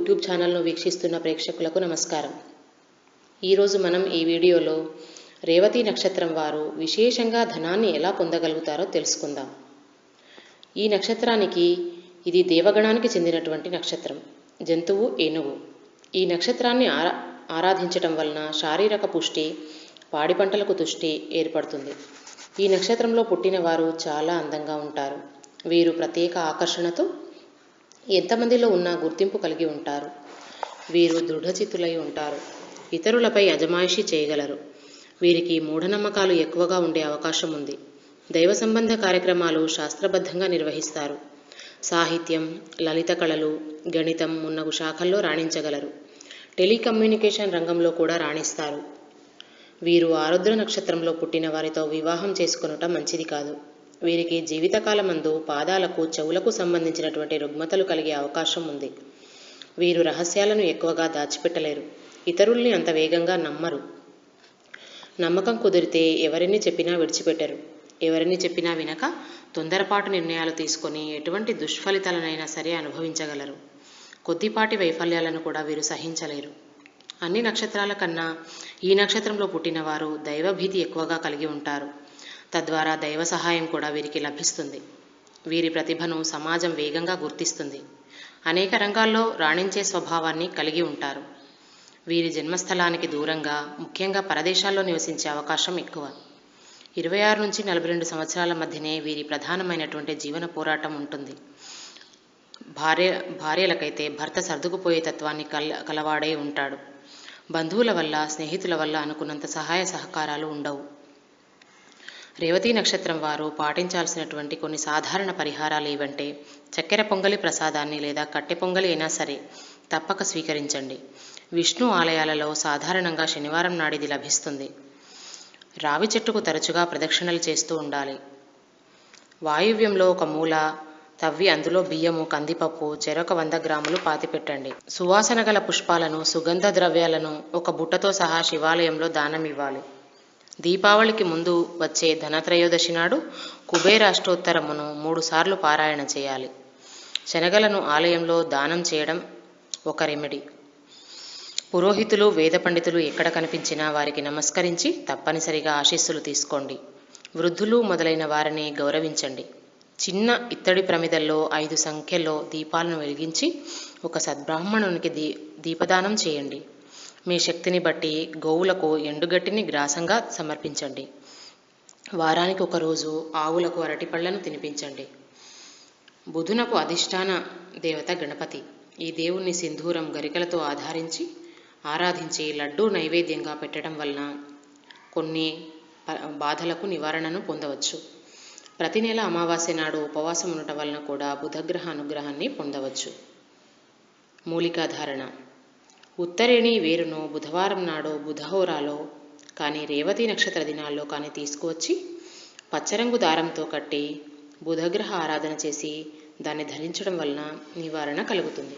YouTube ఛానల్ను వీక్షిస్తున్న ప్రేక్షకులకు నమస్కారం. ఈరోజు మనం ఈ వీడియోలో రేవతి నక్షత్రం వారు విశేషంగా ధనాన్ని ఎలా పొందగలుగుతారో తెలుసుకుందాం. ఈ నక్షత్రానికి ఇది దేవగణానికి చెందినటువంటి నక్షత్రం జంతువు ఏనుగు. ఈ నక్షత్రాన్ని ఆరా ఆరాధించటం వలన శారీరక పుష్టి పాడి పంటలకు తుష్టి ఏర్పడుతుంది. ఈ నక్షత్రంలో పుట్టిన వారు చాలా అందంగా ఉంటారు. వీరు ప్రత్యేక ఆకర్షణతో ఎంతమందిలో ఉన్నా గుర్తింపు కలిగి ఉంటారు. వీరు దృఢచిత్తులై ఉంటారు. ఇతరులపై అజమాయిషి చేయగలరు. వీరికి మూఢనమ్మకాలు ఎక్కువగా ఉండే అవకాశం ఉంది. దైవ సంబంధ కార్యక్రమాలు శాస్త్రబద్ధంగా నిర్వహిస్తారు. సాహిత్యం లలిత కళలు గణితం మున్నగు శాఖల్లో రాణించగలరు. టెలికమ్యూనికేషన్ రంగంలో కూడా రాణిస్తారు. వీరు ఆరుద్ర నక్షత్రంలో పుట్టిన వారితో వివాహం చేసుకొనుట మంచిది కాదు. వీరికి జీవితకాలమందు పాదాలకు చెవులకు సంబంధించినటువంటి రుగ్మతలు కలిగే అవకాశం ఉంది. వీరు రహస్యాలను ఎక్కువగా దాచిపెట్టలేరు. ఇతరుల్ని అంత వేగంగా నమ్మరు. నమ్మకం కుదిరితే ఎవరిని చెప్పినా విడిచిపెట్టరు. ఎవరిని చెప్పినా వినక తొందరపాటు నిర్ణయాలు తీసుకొని ఎటువంటి దుష్ఫలితాలనైనా సరే అనుభవించగలరు. కొద్దిపాటి వైఫల్యాలను కూడా వీరు సహించలేరు. అన్ని నక్షత్రాల కన్నా ఈ నక్షత్రంలో పుట్టిన వారు దైవభీతి ఎక్కువగా కలిగి ఉంటారు. తద్వారా దైవ సహాయం కూడా వీరికి లభిస్తుంది. వీరి ప్రతిభను సమాజం వేగంగా గుర్తిస్తుంది. అనేక రంగాల్లో రాణించే స్వభావాన్ని కలిగి ఉంటారు. వీరి జన్మస్థలానికి దూరంగా ముఖ్యంగా పరదేశాల్లో నివసించే అవకాశం ఎక్కువ. ఇరవై ఆరు నుంచి నలభై రెండు సంవత్సరాల మధ్యనే వీరి ప్రధానమైనటువంటి జీవన పోరాటం ఉంటుంది. భార్య భార్యలకైతే భర్త సర్దుకుపోయే తత్వాన్ని కల కలవాడై ఉంటాడు. బంధువుల వల్ల స్నేహితుల వల్ల అనుకున్నంత సహాయ సహకారాలు ఉండవు. రేవతీ నక్షత్రం వారు పాటించాల్సినటువంటి కొన్ని సాధారణ పరిహారాలు ఏవంటే చక్కెర పొంగలి ప్రసాదాన్ని లేదా కట్టె పొంగలి అయినా సరే తప్పక స్వీకరించండి. విష్ణు ఆలయాలలో సాధారణంగా శనివారం నాడిది లభిస్తుంది. రావి చెట్టుకు తరచుగా ప్రదక్షిణలు చేస్తూ ఉండాలి. వాయువ్యంలో ఒక మూల తవ్వి అందులో బియ్యము కందిపప్పు చెరొక వంద గ్రాములు పాతిపెట్టండి సువాసన గల పుష్పాలను సుగంధ ద్రవ్యాలను ఒక బుట్టతో సహా శివాలయంలో దానం ఇవ్వాలి. దీపావళికి ముందు వచ్చే ధనత్రయోదశి నాడు కుబేరాష్టోత్తరమును మూడుసార్లు పారాయణ చేయాలి. శనగలను ఆలయంలో దానం చేయడం ఒక రెమెడీ. పురోహితులు వేద పండితులు ఎక్కడ కనిపించినా వారికి నమస్కరించి తప్పనిసరిగా ఆశీస్సులు తీసుకోండి. వృద్ధులు మొదలైన వారిని గౌరవించండి. చిన్న ఇత్తడి ప్రమిదల్లో ఐదు సంఖ్యలో దీపాలను వెలిగించి ఒక సద్బ్రాహ్మణునికి దీ దీపదానం చేయండి. మీ శక్తిని బట్టి గోవులకు ఎండుగట్టిని గ్రాసంగా సమర్పించండి. వారానికి ఒకరోజు ఆవులకు అరటిపళ్ళను తినిపించండి. బుధునకు అధిష్టాన దేవత గణపతి. ఈ దేవుణ్ణి సింధూరం గరికలతో ఆధారించి ఆరాధించి లడ్డూ నైవేద్యంగా పెట్టడం వలన కొన్ని బాధలకు నివారణను పొందవచ్చు. ప్రతి నెల అమావాస్య నాడు ఉపవాసం ఉండటం వలన కూడా బుధగ్రహ అనుగ్రహాన్ని పొందవచ్చు. మూలికాధారణ ఉత్తరేణి వేరును బుధవారం నాడు బుధహోరాలో కానీ రేవతి నక్షత్ర దినాల్లో కానీ తీసుకువచ్చి పచ్చరంగు దారంతో కట్టి బుధగ్రహ ఆరాధన చేసి దాన్ని ధరించడం వలన నివారణ కలుగుతుంది.